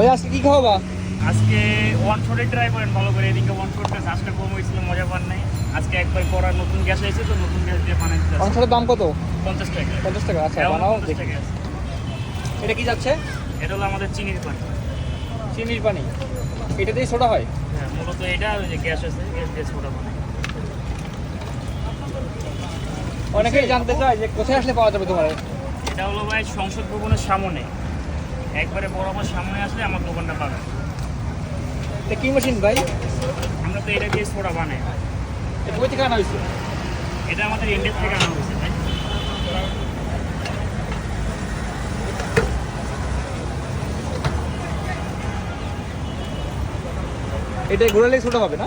ভাই আজকে কি খাওয়াবা? আজকে ওয়ান শটে ট্রাই করেন ভালো করে। এদিকে ওয়ান শটটা আজকে কম হয়েছিল মজা পান নাই। আজকে একবার করার নতুন গ্যাস এসেছে তো নতুন গ্যাস দিয়ে বানাইতে যাচ্ছি। মাংসের দাম কত? পঞ্চাশ টাকা। পঞ্চাশ টাকা আচ্ছা এমন বানাও 50 দেখি। এটা কি যাচ্ছে? এটা হলো আমাদের চিনির পানি। চিনির পানি। এটা দিয়ে সোডা হয়? হ্যাঁ মূলত এটা ওই যে গ্যাস আছে গ্যাস দিয়ে ছোটা বানাই অনেকেই জানতে চায় যে কোথায় আসলে পাওয়া যাবে তোমার? এটা হলো ভাই সংসদ ভবনের সামনে। একবারে বরাবর সামনে আসলে আমার দোকানটা পাবেন এটা কি মেশিন ভাই? আমরা তো এটা দিয়ে ছোটা বানাই। এটা থেকে আনা হয়েছে? এটা আমাদের ইন্ডিয়া থেকে আনা হয়েছে ভাই। এটা ঘোরালে সোডা হবে না?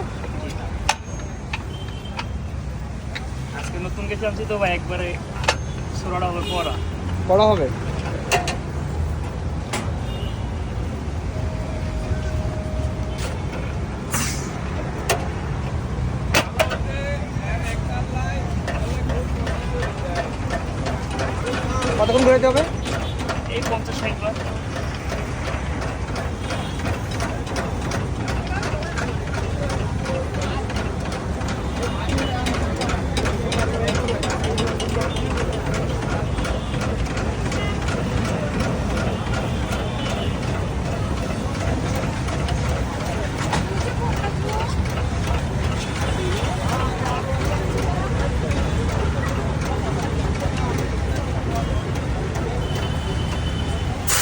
আজকে নতুন কিছু আনছি তো ভাই একবারে ছোড়াটা হবে পড়া। বড় হবে? কতক্ষণ ঘুরাইতে হবে? এই পঞ্চাশ ষাট বার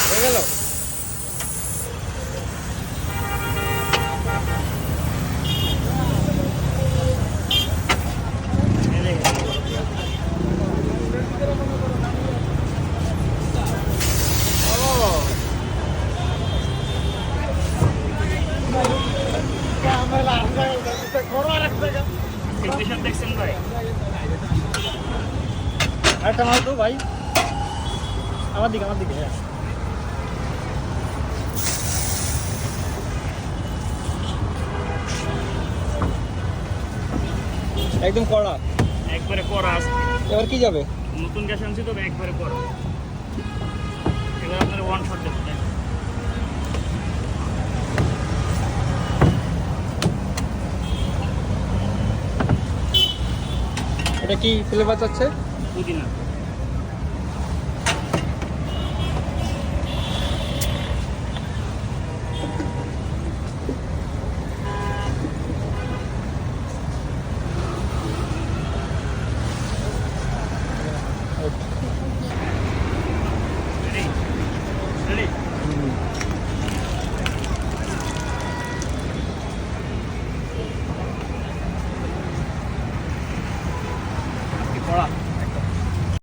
হয়ে গেল এই দেখেন। আরেকটা মাল তো ভাই। আমার দিকে আমার দিকে হ্যাঁ। একদম কড়া। একবারে কড়া আসবে এবার কি যাবে? নতুন গ্যাস আনছি তবে একবারে করা এবার আপনার ওয়ান শট দেখতে এটা কি ফ্লেভার চাচ্ছে পুদিনা Ready? Ready?